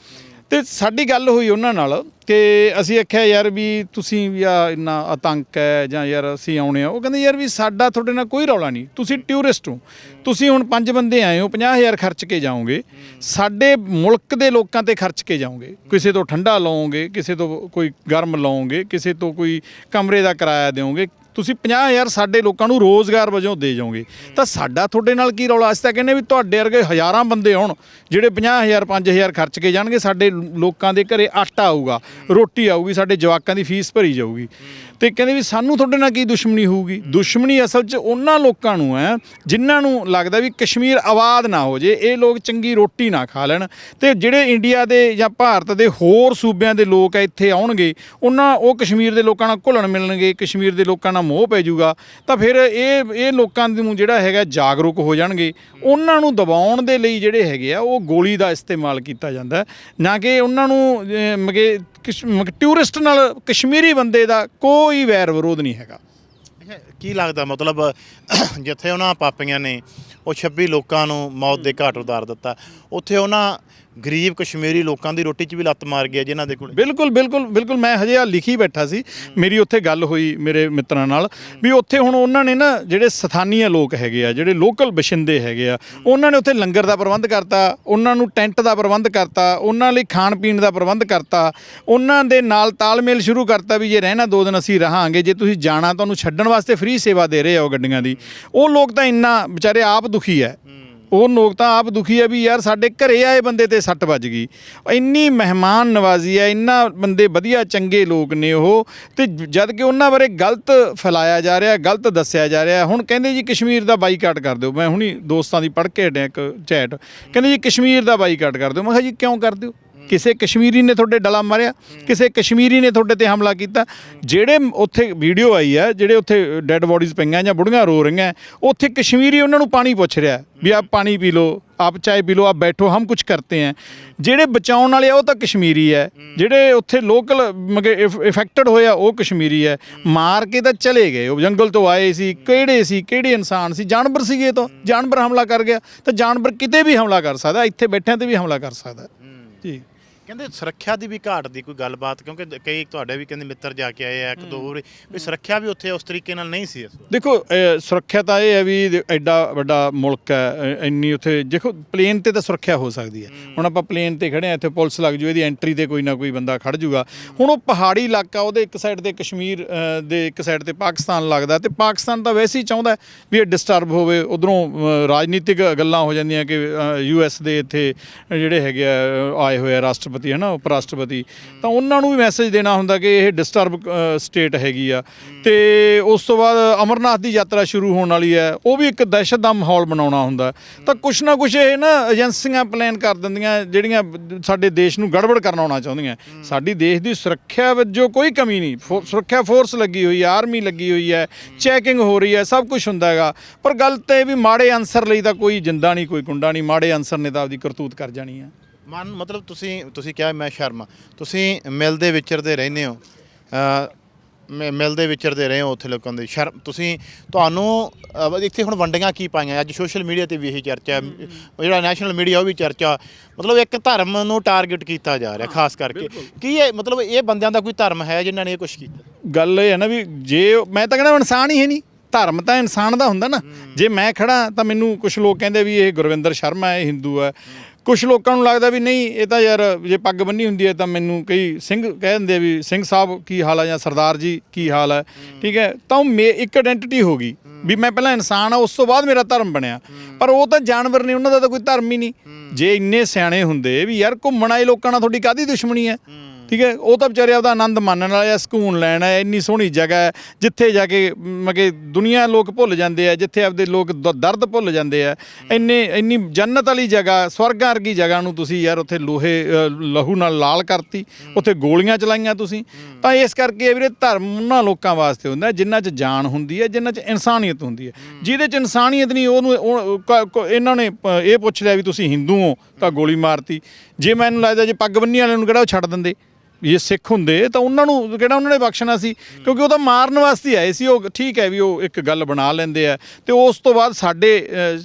ਤੇ ਸਾਡੀ ਗੱਲ ਹੋਈ ਉਹਨਾਂ ਨਾਲ ਕਿ ਅਸੀਂ ਆਖਿਆ, ਯਾਰ ਵੀ ਤੁਸੀਂ ਵੀ ਆ ਇੰਨਾ ਆਤੰਕ ਹੈ ਜਾਂ ਯਾਰ ਅਸੀਂ ਆਉਣੇ ਆ। ਉਹ ਕਹਿੰਦੇ, ਯਾਰ ਵੀ ਸਾਡਾ ਤੁਹਾਡੇ ਨਾਲ ਕੋਈ ਰੌਲਾ ਨਹੀਂ। ਤੁਸੀਂ ਟੂਰਿਸਟ ਹੋ। ਤੁਸੀਂ ਹੁਣ ਪੰਜ ਬੰਦੇ ਆਏ ਹੋ 50000 ਖਰਚ ਕੇ ਜਾਓਗੇ। ਸਾਡੇ ਮੁਲਕ ਦੇ ਲੋਕਾਂ ਤੇ ਖਰਚ ਕੇ ਜਾਓਗੇ। ਕਿਸੇ ਤੋਂ ਠੰਡਾ ਲਓਗੇ, ਕਿਸੇ ਤੋਂ ਕੋਈ ਗਰਮ ਲਓਗੇ, ਕਿਸੇ ਤੋਂ ਕੋਈ ਕਮਰੇ ਦਾ ਕਿਰਾਇਆ ਦਿਓਗੇ। ਤੁਸੀਂ 50000 ਸਾਡੇ ਲੋਕਾਂ ਨੂੰ ਰੋਜ਼ਗਾਰ ਵਜੋਂ ਦੇ ਜਾਓਗੇ। ਤਾਂ ਸਾਡਾ ਤੁਹਾਡੇ ਨਾਲ ਕੀ ਰੌਲਾ? ਅਸੀਂ ਤਾਂ ਕਹਿੰਦੇ ਵੀ ਤੁਹਾਡੇ ਵਰਗੇ ਹਜ਼ਾਰਾਂ ਬੰਦੇ ਆਉਣ ਜਿਹੜੇ 50000 5000 ਖਰਚ ਕੇ ਜਾਣਗੇ, ਸਾਡੇ ਲੋਕਾਂ ਦੇ ਘਰੇ ਆਟਾ ਆਊਗਾ, ਰੋਟੀ ਆਊਗੀ, ਸਾਡੇ ਜਵਾਕਾਂ ਦੀ ਫੀਸ ਭਰੀ ਜਾਊਗੀ। ਤੇ ਕਹਿੰਦੇ ਵੀ ਸਾਨੂੰ ਤੁਹਾਡੇ ਨਾਲ ਕੀ ਦੁਸ਼ਮਣੀ ਹੋਊਗੀ? ਦੁਸ਼ਮਣੀ ਅਸਲ 'ਚ ਉਹਨਾਂ ਲੋਕਾਂ ਨੂੰ ਹੈ ਜਿਨ੍ਹਾਂ ਨੂੰ ਲੱਗਦਾ ਵੀ ਕਸ਼ਮੀਰ ਆਬਾਦ ਨਾ ਹੋ ਜੇ ਇਹ ਲੋਕ ਚੰਗੀ ਰੋਟੀ ਨਾ ਖਾ ਲੈਣ। ਤੇ ਜਿਹੜੇ ਇੰਡੀਆ ਦੇ ਜਾਂ ਭਾਰਤ ਦੇ ਹੋਰ ਸੂਬਿਆਂ ਦੇ ਲੋਕ ਆ ਇੱਥੇ ਆਉਣਗੇ ਉਹਨਾਂ ਉਹ ਕਸ਼ਮੀਰ ਦੇ ਲੋਕਾਂ ਨਾਲ ਘੁਲਣ ਮਿਲਣਗੇ ਕਸ਼ਮੀਰ ਦੇ ਲੋਕਾਂ ਨਾਲ ਮੋਹ ਪੈ ਜਾਊਗਾ ਤਾਂ ਫਿਰ ਇਹ ਇਹ ਲੋਕਾਂ ਨੂੰ ਜਿਹੜਾ ਹੈਗਾ ਜਾਗਰੂਕ ਹੋ ਜਾਣਗੇ। ਉਹਨਾਂ ਨੂੰ ਦਬਾਉਣ ਦੇ ਲਈ ਜਿਹੜੇ ਹੈਗੇ ਆ ਉਹ ਗੋਲੀ ਦਾ ਇਸਤੇਮਾਲ ਕੀਤਾ ਜਾਂਦਾ। ਨਾ ਕਿ ਉਹਨਾਂ ਨੂੰ ਮਗੇ ਟੂਰਿਸਟ ਨਾਲ ਕਸ਼ਮੀਰੀ ਬੰਦੇ ਦਾ ਕੋਈ ਵੈਰ ਵਿਰੋਧ ਨਹੀਂ ਹੈਗਾ। ਕੀ ਲੱਗਦਾ ਮਤਲਬ ਜਿੱਥੇ ਉਹਨਾਂ ਪਾਪੀਆਂ ਨੇ ਉਹ 26 ਲੋਕਾਂ ਨੂੰ ਮੌਤ ਦੇ ਘਾਟ ਉਤਾਰ ਦਿੱਤਾ। ਉੱਥੇ ਉਹਨਾਂ ਗਰੀਬ ਕਸ਼ਮੀਰੀ ਲੋਕਾਂ ਦੀ ਰੋਟੀ 'ਚ ਵੀ ਲੱਤ ਮਾਰ ਗਿਆ ਜਿਨ੍ਹਾਂ ਦੇ ਕੋਲ। ਬਿਲਕੁਲ ਬਿਲਕੁਲ ਬਿਲਕੁਲ ਮੈਂ ਹਜੇ ਆ ਲਿਖੀ ਬੈਠਾ ਸੀ। ਮੇਰੀ ਉੱਥੇ ਗੱਲ ਹੋਈ ਮੇਰੇ ਮਿੱਤਰਾਂ ਨਾਲ ਵੀ ਉੱਥੇ ਹੁਣ ਉਹਨਾਂ ਨੇ ਨਾ ਜਿਹੜੇ ਸਥਾਨੀय ਲੋਕ ਹੈਗੇ ਆ ਜਿਹੜੇ ਲੋਕਲ ਬਸ਼ਿੰਦੇ ਹੈਗੇ ਆ ਉਹਨਾਂ ਨੇ ਉੱਥੇ ਲੰਗਰ ਦਾ ਪ੍ਰਬੰਧ ਕਰਤਾ ਉਹਨਾਂ ਨੂੰ ਟੈਂਟ ਦਾ ਪ੍ਰਬੰਧ ਕਰਤਾ ਉਹਨਾਂ ਲਈ ਖਾਣ ਪੀਣ ਦਾ ਪ੍ਰਬੰਧ ਕਰਤਾ ਉਹਨਾਂ ਦੇ ਨਾਲ ਤਾਲਮੇਲ ਸ਼ੁਰੂ ਕਰਤਾ ਵੀ ਜੇ ਰਹਿਣਾ ਦੋ ਦਿਨ ਅਸੀਂ ਰਹਾਂਗੇ ਜੇ ਤੁਸੀਂ ਜਾਣਾ ਤੁਹਾਨੂੰ ਛੱਡਣ ਵਾਸਤੇ ਫ੍ਰੀ ਸੇਵਾ ਦੇ ਰਹੇ ਆ ਉਹ ਗੱਡੀਆਂ ਦੀ। ਉਹ ਲੋਕ ਤਾਂ ਇੰਨਾ ਵਿਚਾਰੇ ਆਪ ਦੁਖੀ ਹੈ ਉਹ ਲੋਕ ਤਾਂ ਆਪ ਦੁਖੀ ਹੈ ਵੀ ਯਾਰ ਸਾਡੇ ਘਰੇ ਆਏ ਬੰਦੇ ਤੇ ਸੱਟ ਵੱਜ ਗਈ। ਇੰਨੀ ਮਹਿਮਾਨ ਨਵਾਜ਼ੀ ਹੈ ਇੰਨਾ ਬੰਦੇ ਵਧੀਆ ਚੰਗੇ ਲੋਕ ਨੇ ਉਹ ਤੇ ਜਦ ਕਿ ਉਹਨਾਂ ਬਾਰੇ ਗਲਤ ਫੈਲਾਇਆ ਜਾ ਰਿਹਾ, ਗਲਤ ਦੱਸਿਆ ਜਾ ਰਿਹਾ। ਹੁਣ ਕਹਿੰਦੇ ਜੀ ਕਸ਼ਮੀਰ ਦਾ ਬਾਈਕਾਟ ਕਰ ਦਿਓ। ਮੈਂ ਹੁਣੀ ਦੋਸਤਾਂ ਦੀ ਪੜ੍ਹ ਕੇ ਹਟਿਆ ਇੱਕ ਚੈਟ। ਕਹਿੰਦੇ ਜੀ ਕਸ਼ਮੀਰ ਦਾ ਬਾਈਕਾਟ ਕਰ ਦਿਓ। ਮੈਂ ਕਿਹਾ ਜੀ ਕਿਉਂ ਕਰ ਦਿਓ? ਕਿਸੇ ਕਸ਼ਮੀਰੀ ਨੇ ਤੁਹਾਡੇ ਡਲਾ ਮਾਰਿਆ ਕਿਸੇ ਕਸ਼ਮੀਰੀ ਨੇ ਤੁਹਾਡੇ ਤੇ ਹਮਲਾ ਕੀਤਾ। ਜਿਹੜੇ ਉੱਥੇ ਵੀਡੀਓ ਆਈ ਹੈ ਜਿਹੜੇ ਉੱਥੇ ਡੈੱਡ ਬੋਡੀਜ਼ ਪਈਆਂ ਜਾਂ ਬੁੜੀਆਂ ਰੋ ਰਹੀਆਂ ਉੱਥੇ ਕਸ਼ਮੀਰੀ ਉਹਨਾਂ ਨੂੰ ਪਾਣੀ ਪੁੱਛ ਰਿਹਾ ਵੀ ਆਪ ਪਾਣੀ ਪੀ ਲਓ ਆਪ ਚਾय ਪੀ ਲਓ ਆਪ ਬੈਠੋ ਹਮ ਕੁਝ ਕਰਤੇ हैं ਜਿਹੜੇ ਬਚਾਉਣ ਵਾਲੇ ਆ ਉਹ ਤਾਂ ਕਸ਼ਮੀਰੀ ਹੈ। ਜਿਹੜੇ ਉੱਥੇ ਲੋਕਲ ਇਫੈਕਟਡ ਹੋਇਆ ਉਹ ਕਸ਼ਮੀਰੀ ਹੈ। ਮਾਰ ਕੇ ਤਾਂ ਚਲੇ ਗਏ ਉਹ ਜੰਗਲ ਤੋਂ ਆਏ ਸੀ ਕਿਹੜੇ ਸੀ ਕਿਹੜੇ ਇਨਸਾਨ ਸੀ ਜਾਨਵਰ ਸੀਗੇ ਤਾਂ। ਜਾਨਵਰ ਹਮਲਾ ਕਰ ਗਿਆ ਤਾਂ ਜਾਨਵਰ ਕਿਤੇ ਵੀ ਹਮਲਾ ਕਰ ਸਕਦਾ ਇੱਥੇ ਬੈਠਿਆਂ ਤੇ ਵੀ ਹਮਲਾ ਕਰ ਸਕਦਾ। ਜੀ। ਕਹਿੰਦੇ ਸੁਰੱਖਿਆ ਦੀ ਵੀ ਘਾਟ ਦੀ ਕੋਈ ਗੱਲਬਾਤ ਕਿਉਂਕਿ ਕਈ ਤੁਹਾਡੇ ਵੀ ਕਹਿੰਦੇ ਮਿੱਤਰ ਜਾ ਕੇ ਆਏ ਆ ਇੱਕ ਦੋ ਹੋਰ ਵੀ ਸੁਰੱਖਿਆ ਵੀ ਉੱਥੇ ਉਸ ਤਰੀਕੇ ਨਾਲ ਨਹੀਂ ਸੀ ਇਸ ਵਾਰ ਦੇਖੋ ਅਹ ਸੁਰੱਖਿਆ ਤਾਂ ਇਹ ਹੈ ਵੀ ਦੇ- ਐਡਾ ਵੱਡਾ ਮੁਲਕ ਹੈ ਅਹ ਇੰਨੀ ਉੱਥੇ ਦੇਖੋ ਪਲੇਨ ਤੇ ਤਾਂ ਸੁਰੱਖਿਆ ਹੋ ਸਕਦੀ ਹੈ। ਹੁਣ ਆਪਾਂ ਪਲੇਨ ਤੇ ਖੜੇ ਆ ਇੱਥੇ ਪੁਲਿਸ ਲੱਗ ਜੂ ਇਹਦੀ ਐਂਟਰੀ ਤੇ ਕੋਈ ਨਾ ਕੋਈ ਬੰਦਾ ਖੜ ਜੂਗਾ। ਹੁਣ ਉਹ ਪਹਾੜੀ ਇਲਾਕਾ ਉਹਦੇ ਇੱਕ ਸਾਈਡ ਤੇ ਕਸ਼ਮੀਰ ਅਹ, ਦੇ ਇੱਕ ਸਾਈਡ ਤੇ ਪਾਕਿਸਤਾਨ ਲੱਗਦਾ ਤੇ ਪਾਕਿਸਤਾਨ ਤਾਂ ਵੈਸੇ ਹੀ ਚਾਹੁੰਦਾ ਹੈ ਵੀ ਇਹ ਡਿਸਟਰਬ ਹੋਵੇ। ਉਧਰੋਂ ਰਾਜਨੀਤਿਕ ਗੱਲਾਂ ਹੋ ਜਾਂਦੀਆਂ ਕਿ ਯੂ ਐਸ ਦੇ ਇੱਥੇ ਜਿਹੜੇ ਹੈਗੇ ਆ ਅਹ, ਆਏ ਹੋਏ ਆ ਰਾਸ਼ਟਰਪਤੀ ਹੈ ਨਾ ਉਪ ਰਾਸ਼ਟਰਪਤੀ ਤਾਂ ਉਹਨਾਂ ਨੂੰ ਵੀ ਮੈਸੇਜ ਦੇਣਾ ਹੁੰਦਾ ਕਿ ਇਹ ਡਿਸਟਰਬ ਸਟੇਟ ਹੈਗੀ ਆ। ਤੇ ਉਸ ਤੋਂ ਬਾਅਦ ਅਮਰਨਾਥ ਦੀ ਯਾਤਰਾ ਸ਼ੁਰੂ ਹੋਣ ਵਾਲੀ ਹੈ। ਉਹ ਵੀ ਇੱਕ ਦਹਿਸ਼ਤ ਦਾ ਮਾਹੌਲ ਬਣਾਉਣਾ ਹੁੰਦਾ। ਤਾਂ ਕੁਛ ਨਾ ਕੁਛ ਇਹ ਨਾ ਏਜੰਸੀਆਂ ਪਲਾਨ ਕਰ ਦਿੰਦੀਆਂ, ਜਿਹੜੀਆਂ ਸਾਡੇ ਦੇਸ਼ ਨੂੰ ਗੜਬੜ ਕਰਨਾਉਣਾ ਚਾਹੁੰਦੀਆਂ। ਸਾਡੀ ਦੇਸ਼ ਦੀ ਸੁਰੱਖਿਆ ਵਜੋਂ ਕੋਈ ਕਮੀ ਨਹੀਂ। ਫੋ- ਸੁਰੱਖਿਆ ਫੋਰਸ ਲੱਗੀ ਹੋਈ ਹੈ ਆਰਮੀ ਲੱਗੀ ਹੋਈ ਹੈ ਚੈਕਿੰਗ ਹੋ ਰਹੀ ਹੈ, ਸਭ ਕੁਝ ਹੁੰਦਾ ਹੈਗਾ। ਪਰ ਗੱਲ ਤਾਂ ਇਹ ਵੀ ਮਾੜੇ ਅਨਸਰ ਲਈ ਤਾਂ ਕੋਈ ਜਿੰਦਾ ਨਹੀਂ, ਕੋਈ ਕੁੰਡਾ ਨਹੀਂ। ਮਾੜੇ ਅਨਸਰ ਨੇ ਤਾਂ ਆਪਦੀ ਕਰਤੂਤ ਕਰ ਜਾਣੀ ਹੈ। ਮਨ ਮਤਲਬ ਤੁਸੀਂ ਤੁਸੀਂ ਕਿਹਾ ਮੈਂ ਸ਼ਰਮਾ। ਤੁਸੀਂ ਮਿਲਦੇ ਵਿਚਰਦੇ ਰਹਿੰਦੇ ਹੋ। ਅ, ਮ- ਮਿਲਦੇ ਵਿਚਰਦੇ ਰਹੇ ਹੋ ਉੱਥੇ ਲੋਕਾਂ ਦੇ। ਸ਼ਰਮ ਤੁਸੀਂ ਤੁਹਾਨੂੰ ਅ, ਇੱਥੇ ਹੁਣ ਵੰਡੀਆਂ ਕੀ ਪਾਈਆਂ? ਅੱਜ ਸੋਸ਼ਲ ਮੀਡੀਆ ਤੇ ਵੀ ਇਹੀ ਚਰਚਾ ਹੈ। ਜਿਹੜਾ ਨੈਸ਼ਨਲ ਮੀਡੀਆ ਉਹ ਵੀ ਚਰਚਾ। ਮਤਲਬ ਇੱਕ ਧਰਮ ਨੂੰ ਟਾਰਗੇਟ ਕੀਤਾ ਜਾ ਰਿਹਾ ਖਾਸ ਕਰਕੇ। ਕੀ ਇਹ ਮਤਲਬ ਇਹ ਬੰਦਿਆਂ ਦਾ ਕੋਈ ਧਰਮ ਹੈ ਜਿਨ੍ਹਾਂ ਨੇ ਇਹ ਕੁਝ ਕੀਤਾ? ਗੱਲ ਇਹ ਹੈ ਨਾ ਵੀ ਜੇ ਉਹ- ਮੈਂ ਤਾਂ ਕਹਿੰਦਾ ਇਨਸਾਨ ਹੀ ਹੈ ਨਹੀਂ। ਧਰਮ ਤਾਂ ਇਨਸਾਨ ਦਾ ਹੁੰਦਾ ਨਾ। ਜੇ ਮੈਂ ਖੜਾ ਤਾਂ ਮੈਨੂੰ ਕੁਝ ਲੋਕ ਕਹਿੰਦੇ ਵੀ ਇਹ ਗੁਰਵਿੰਦਰ ਸ਼ਰਮਾ ਹੈ ਇਹ ਹਿੰਦੂ ਹੈ। ਕੁਝ ਲੋਕਾਂ ਨੂੰ ਲੱਗਦਾ ਵੀ ਨਹੀਂ ਇਹ ਤਾਂ ਯਾਰ ਜੇ ਪੱਗ ਬੰਨੀ ਹੁੰਦੀ ਹੈ ਤਾਂ ਮੈਨੂੰ ਕਈ ਸਿੰਘ ਕਹਿ ਦਿੰਦੇ ਆ ਵੀ ਸਿੰਘ ਸਾਹਿਬ ਕੀ ਹਾਲ ਹੈ ਜਾਂ ਸਰਦਾਰ ਜੀ ਕੀ ਹਾਲ ਹੈ। ਠੀਕ ਹੈ ਤਾਂ ਉਹ ਮੇ- ਇੱਕ ਆਇਡੈਂਟੀਟੀ ਹੋ ਗਈ ਵੀ ਮੈਂ ਪਹਿਲਾਂ ਇਨਸਾਨ ਆ ਉਸ ਤੋਂ ਬਾਅਦ ਮੇਰਾ ਧਰਮ ਬਣਿਆ। ਪਰ ਉਹ ਤਾਂ ਜਾਨਵਰ ਨੇ ਉਹਨਾਂ ਦਾ ਤਾਂ ਕੋਈ ਧਰਮ ਹੀ ਨਹੀਂ। ਜੇ ਇੰਨੇ ਸਿਆਣੇ ਹੁੰਦੇ ਵੀ ਯਾਰ ਘੁੰਮਣ ਆਏ ਲੋਕਾਂ ਨਾਲ ਤੁਹਾਡੀ ਕਾਦੀ ਦੁਸ਼ਮਣੀ ਹੈ। ਠੀਕ ਹੈ? ਉਹ ਤਾਂ ਵਿਚਾਰੇ ਆਪਦਾ ਆਨੰਦ ਮਾਣਨ ਵਾਲੇ ਆ ਸਕੂਨ ਲੈਣ ਆ ਇੰਨੀ ਸੋਹਣੀ ਜਗ੍ਹਾ ਹੈ ਜਿੱਥੇ ਜਾ ਕੇ ਮਗੇ ਦੁਨੀਆ ਲੋਕ ਭੁੱਲ ਜਾਂਦੇ ਆ ਜਿੱਥੇ ਆਪਦੇ ਲੋਕ ਦ- ਦਰਦ ਭੁੱਲ ਜਾਂਦੇ ਆ। ਇੰਨੇ ਇੰਨੀ ਜੰਨਤ ਵਾਲੀ ਜਗ੍ਹਾ ਸਵਰਗਾਂ ਵਰਗੀ ਜਗ੍ਹਾ ਨੂੰ ਤੁਸੀਂ ਯਾਰ ਉੱਥੇ ਲੋਹੇ ਅ, ਲਹੂ ਨਾਲ ਲਾਲ ਕਰਤੀ ਉੱਥੇ ਗੋਲੀਆਂ ਚਲਾਈਆਂ ਤੁਸੀਂ। ਤਾਂ ਇਸ ਕਰਕੇ ਇਹ ਵੀਰੇ ਧਰਮ ਉਹਨਾਂ ਲੋਕਾਂ ਵਾਸਤੇ ਹੁੰਦਾ ਜਿਨ੍ਹਾਂ 'ਚ ਜਾਨ ਹੁੰਦੀ ਹੈ ਜਿਨ੍ਹਾਂ 'ਚ ਇਨਸਾਨੀਅਤ ਹੁੰਦੀ ਹੈ। ਜਿਹਦੇ 'ਚ ਇਨਸਾਨੀਅਤ ਨਹੀਂ ਉਹਨੂੰ ਉਹ- ਕ- ਕ- ਇਹਨਾਂ ਨੇ ਪ- ਇਹ ਪੁੱਛ ਲਿਆ ਵੀ ਤੁਸੀਂ ਹਿੰਦੂ ਹੋ ਤਾਂ ਗੋਲੀ ਮਾਰਤੀ। ਜੇ ਮੈਨੂੰ ਲੱਗਦਾ ਜੇ ਪੱਗ ਬੰਨੀ ਵਾਲਿਆਂ ਨੂੰ ਕਿਹੜਾ ਉਹ ਛੱਡ ਦਿੰਦੇ। ਇਹ ਸਿੱਖ ਹੁੰਦੇ ਤਾਂ ਉਹਨਾਂ ਨੂੰ ਕਿਹੜਾ ਉਹਨਾਂ ਨੇ ਬਖਸ਼ਣਾ ਸੀ? ਕਿਉਂਕਿ ਉਹ ਤਾਂ ਮਾਰਨ ਵਾਸਤੇ ਆਏ ਸੀ। ਉਹ ਠੀਕ ਹੈ ਵੀ ਉਹ ਇੱਕ ਗੱਲ ਬਣਾ ਲੈਂਦੇ ਆ। ਤੇ ਉਸ ਤੋਂ ਬਾਅਦ ਸਾਡੇ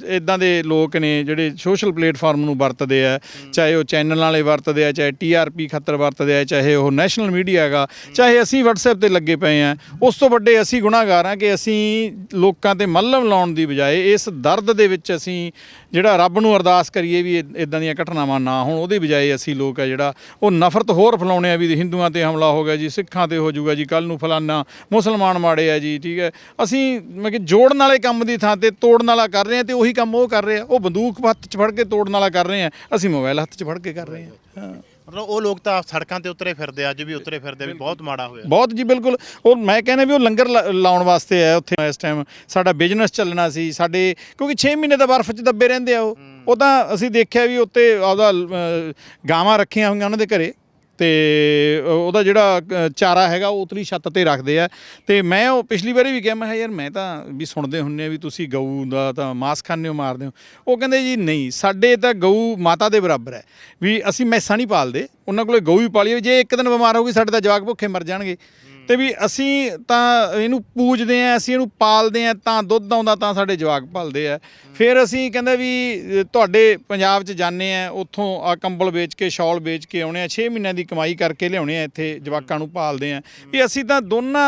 ਇਦਾਂ ਦੇ ਲੋਕ ਨੇ ਜਿਹੜੇ ਸੋਸ਼ਲ ਪਲੇਟਫਾਰਮ ਨੂੰ ਵਰਤਦੇ ਆ। ਚਾਹੇ ਉਹ ਚੈਨਲ ਵਾਲੇ ਵਰਤਦੇ ਆ ਚਾਹੇ ਟੀਆਰਪੀ ਖੱਤਰ ਵਰਤਦੇ ਆ ਚਾਹੇ ਉਹ ਨੈਸ਼ਨਲ ਮੀਡੀਆ ਹੈਗਾ ਚਾਹੇ ਅਸੀਂ WhatsApp ਤੇ ਲੱਗੇ ਪਏ ਆ। ਉਸ ਤੋਂ ਵੱਡੇ ਅਸੀਂ ਗੁਨਾਹਗਾਰ ਆ ਕਿ ਅਸੀਂ ਲੋਕਾਂ ਤੇ ਮੱਲਮ ਲਾਉਣ ਦੀ ਬਜਾਏ ਇਸ ਦਰਦ ਦੇ ਵਿੱਚ ਅਸੀਂ ਜਿਹੜਾ ਰੱਬ ਨੂੰ ਅਰਦਾਸ ਕਰੀਏ ਵੀ ਇਦਾਂ ਦੀਆਂ ਘਟਨਾਵਾਂ ਨਾ ਹੋਣ, ਉਹਦੇ ਬਜਾਏ ਅਸੀਂ ਲੋਕ ਆ ਜਿਹੜਾ ਉਹ ਨਫ਼ਰਤ ਹੋਰ ਫੈਲਾਉਣੇ ਆ ਵੀ ਹਿੰਦੂਆਂ ਤੇ ਹਮਲਾ ਹੋ ਗਿਆ ਜੀ, ਸਿੱਖਾਂ ਤੇ ਹੋ ਜਾਊਗਾ ਜੀ ਕੱਲ ਨੂੰ ਫਲਾਨਾ ਮੁਸਲਮਾਨ ਮਾੜੇ ਆ ਜੀ, ਠੀਕ ਹੈ। ਅਸੀਂ ਮੈਂ ਕਿ ਜੋੜਨ ਵਾਲੇ ਕੰਮ ਦੀ ਥਾਂ ਤੇ ਤੋੜਨ ਵਾਲਾ ਕਰ ਰਹੇ ਆ ਤੇ ਉਹੀ ਕੰਮ ਉਹ ਕਰ ਰਹੇ ਆ। ਉਹ ਬੰਦੂਕ ਹੱਥ 'ਚ ਫੜ ਕੇ ਤੋੜਨ ਵਾਲਾ ਕਰ ਰਹੇ ਆ। ਅਸੀਂ ਮੋਬਾਈਲ ਹੱਥ 'ਚ ਫੜ ਕੇ ਕਰ ਰਹੇ ਆ। ਹਾਂ। ਮਤਲਬ ਉਹ ਲੋਕ ਤਾਂ ਸੜਕਾਂ ਤੇ ਉਤਰੇ ਫਿਰਦੇ ਆ, ਅੱਜ ਵੀ ਉਤਰੇ ਫਿਰਦੇ ਆ ਵੀ ਬਹੁਤ ਮਾੜਾ ਹੋਇਆ। ਬਹੁਤ ਜੀ ਬਿਲਕੁਲ। ਉਹ ਮੈਂ ਕਹਿੰਦਾ ਵੀ ਉਹ ਲੰਗਰ ਲਾ- ਲਾਉਣ ਵਾਸਤੇ ਆਇਆ ਉੱਥੇ ਇਸ ਟਾਈਮ ਸਾਡਾ ਬਿਜ਼ਨਸ ਚੱਲਣਾ ਸੀ ਸਾਡੇ ਕਿਉਂਕਿ 6 ਮਹੀਨੇ ਦਾ ਬਰਫ਼ 'ਚ ਦੱਬੇ ਰਹਿੰਦੇ ਆ ਉਹ। ਉਹ ਤਾਂ ਅਸੀਂ ਦੇਖਿਆ ਵੀ ਉੱਤੇ ਆਪਦਾ ਅ, ਗਾਵਾਂ ਰੱਖੀਆਂ ਹੋਈਆਂ ਉਹਨਾਂ ਦੇ ਘਰੇ। ਤੇ ਉਹਦਾ ਜਿਹੜਾ ਚਾਰਾ ਹੈਗਾ, ਉਹ ਉਤਲੀ ਛੱਤ ਤੇ ਰੱਖਦੇ ਆ। ਤੇ ਮੈਂ ਉਹ ਪਿਛਲੀ ਵਾਰੀ ਵੀ ਕਿਹਾ, ਮੈਂ ਕਿਹਾ, ਯਾਰ, ਮੈਂ ਤਾਂ ਵੀ ਸੁਣਦੇ ਹੁੰਨੇ ਆ ਵੀ ਤੁਸੀਂ ਗਊ ਦਾ ਤਾਂ ਮਾਸ ਖਾਂਦੇ ਹੋ, ਮਾਰਦੇ ਹੋ। ਉਹ ਕਹਿੰਦੇ ਜੀ, ਨਹੀਂ, ਸਾਡੇ ਤਾਂ ਗਊ ਮਾਤਾ ਦੇ ਬਰਾਬਰ ਹੈ। ਵੀ ਅਸੀਂ ਮੈਸਾਂ ਨਹੀਂ ਪਾਲਦੇ, ਉਹਨਾਂ ਕੋਲੇ ਗਊ ਵੀ ਪਾਲੀ ਹੋਈ। ਜੇ ਇੱਕ ਦਿਨ ਬਿਮਾਰ ਹੋ ਗਈ ਸਾਡੇ ਤਾਂ ਜਵਾਕ ਭੁੱਖੇ ਮਰ ਜਾਣਗੇ। ਤੇ ਵੀ ਅਸੀਂ ਤਾਂ ਇਹਨੂੰ ਪੂਜਦੇ ਆ ਅਸੀਂ ਇਹਨੂੰ ਪਾਲਦੇ ਆ ਤਾਂ ਦੁੱਧ ਆਉਂਦਾ ਤਾਂ ਸਾਡੇ ਜਵਾਕ ਪਲਦੇ ਆ। ਫਿਰ ਅਸੀਂ ਕਹਿੰਦੇ ਵੀ ਤੁਹਾਡੇ ਪੰਜਾਬ 'ਚ ਜਾਂਦੇ ਆ ਉੱਥੋਂ ਆ ਕੰਬਲ ਵੇਚ ਕੇ ਸ਼ਾਲ ਵੇਚ ਕੇ ਆਉਣੇ ਆ 6 ਮਹੀਨਿਆਂ ਦੀ ਕਮਾਈ ਕਰਕੇ ਲਿਆਉਣੇ ਆ ਇੱਥੇ ਜਵਾਕਾਂ ਨੂੰ ਪਾਲਦੇ ਆ। ਵੀ ਅਸੀਂ ਤਾਂ ਦੋਨਾਂ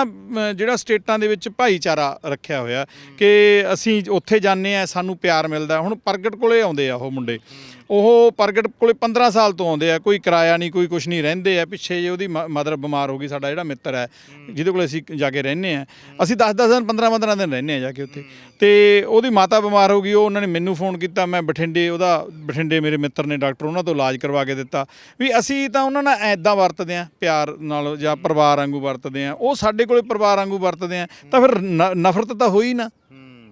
ਜਿਹੜਾ ਸਟੇਟਾਂ ਦੇ ਵਿੱਚ ਭਾਈਚਾਰਾ ਰੱਖਿਆ ਹੋਇਆ ਕਿ ਅਸੀਂ ਉੱਥੇ ਜਾਂਦੇ ਆ ਸਾਨੂੰ ਪਿਆਰ ਮਿਲਦਾ। ਹੁਣ ਪ੍ਰਗਟ ਕੋਲੇ ਆਉਂਦੇ ਆ ਉਹ ਮੁੰਡੇ। ਉਹ ਪ੍ਰਗਟ ਕੋਲੇ 15 ਸਾਲ ਤੋਂ ਆਉਂਦੇ ਆ ਕੋਈ ਕਿਰਾਇਆ ਨਹੀਂ ਕੋਈ ਕੁਝ ਨਹੀਂ ਰਹਿੰਦੇ ਆ। ਪਿੱਛੇ ਜੇ ਉਹਦੀ ਮਦਰ ਬਿਮਾਰ ਹੋ ਗਈ ਸਾਡਾ ਜਿਹੜਾ ਮਿੱਤਰ ਹੈ ਜਿਹਦੇ ਕੋਲੇ ਅਸੀਂ ਜਾ ਕੇ ਰਹਿੰਦੇ ਆ। ਅਸੀਂ 10-10 ਦਿਨ 15-15 ਦਿਨ ਰਹਿੰਦੇ ਆ ਜਾ ਕੇ ਉੱਥੇ। ਤੇ ਉਹਦੀ ਮਾਤਾ ਬਿਮਾਰ ਹੋ ਗਈ ਉਹ ਉਹਨਾਂ ਨੇ ਮੈਨੂੰ ਫੋਨ ਕੀਤਾ ਮੈਂ ਬਠਿੰਡੇ ਉਹਦਾ ਬਠਿੰਡੇ ਮੇਰੇ ਮਿੱਤਰ ਨੇ ਡਾਕਟਰ ਉਹਨਾਂ ਤੋਂ ਇਲਾਜ ਕਰਵਾ ਕੇ ਦਿੱਤਾ। ਵੀ ਅਸੀਂ ਤਾਂ ਉਹਨਾਂ ਨਾਲ ਐਦਾਂ ਵਰਤਦੇ ਆ ਪਿਆਰ ਨਾਲ ਜਾਂ ਪਰਿਵਾਰ ਵਾਂਗੂ ਵਰਤਦੇ ਆ। ਉਹ ਸਾਡੇ ਕੋਲੇ ਪਰਿਵਾਰ ਵਾਂਗੂ ਵਰਤਦੇ ਆ ਤਾਂ ਫਿਰ ਨਫ਼ਰਤ ਤਾਂ ਹੋਈ ਨਾ।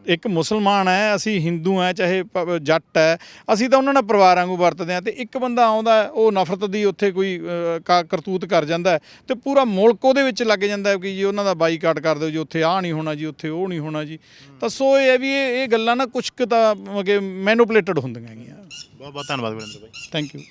ਇੱਕ ਮੁਸਲਮਾਨ ਹੈ ਅਸੀਂ ਹਿੰਦੂ ਹੈ ਚਾਹੇ ਜੱਟ ਹੈ ਅਸੀਂ ਤਾਂ ਉਹਨਾਂ ਨਾਲ ਪਰਿਵਾਰ ਵਾਂਗੂ ਵਰਤਦੇ ਆ ਤੇ ਇੱਕ ਬੰਦਾ ਆਉਂਦਾ ਉਹ ਨਫ਼ਰਤ ਦੀ ਉੱਥੇ ਕੋਈ ਕਰਤੂਤ ਕਰ ਜਾਂਦਾ ਤੇ ਪੂਰਾ ਮੁਲਕ ਉਹਦੇ ਵਿੱਚ ਲੱਗ ਜਾਂਦਾ ਕਿ ਜੀ ਉਹਨਾਂ ਦਾ ਬਾਈਕਾਟ ਕਰ ਦਿਓ ਜੀ ਉੱਥੇ ਆਹ ਨਹੀਂ ਹੋਣਾ ਜੀ ਉੱਥੇ ਉਹ ਨਹੀਂ ਹੋਣਾ ਜੀ। ਤਾਂ ਸੋ ਇਹ ਹੈ ਵੀ ਇਹ ਗੱਲਾਂ ਨਾ ਕੁਝ ਕੁ ਤਾਂ ਮੈਨੂਪਲੇਟਡ ਹੁੰਦੀਆਂ ਹੈਗੀਆਂ। ਬਹੁਤ ਬਹੁਤ ਧੰਨਵਾਦ ਵਰਿੰਦਰ ਬਾਈ। Thank you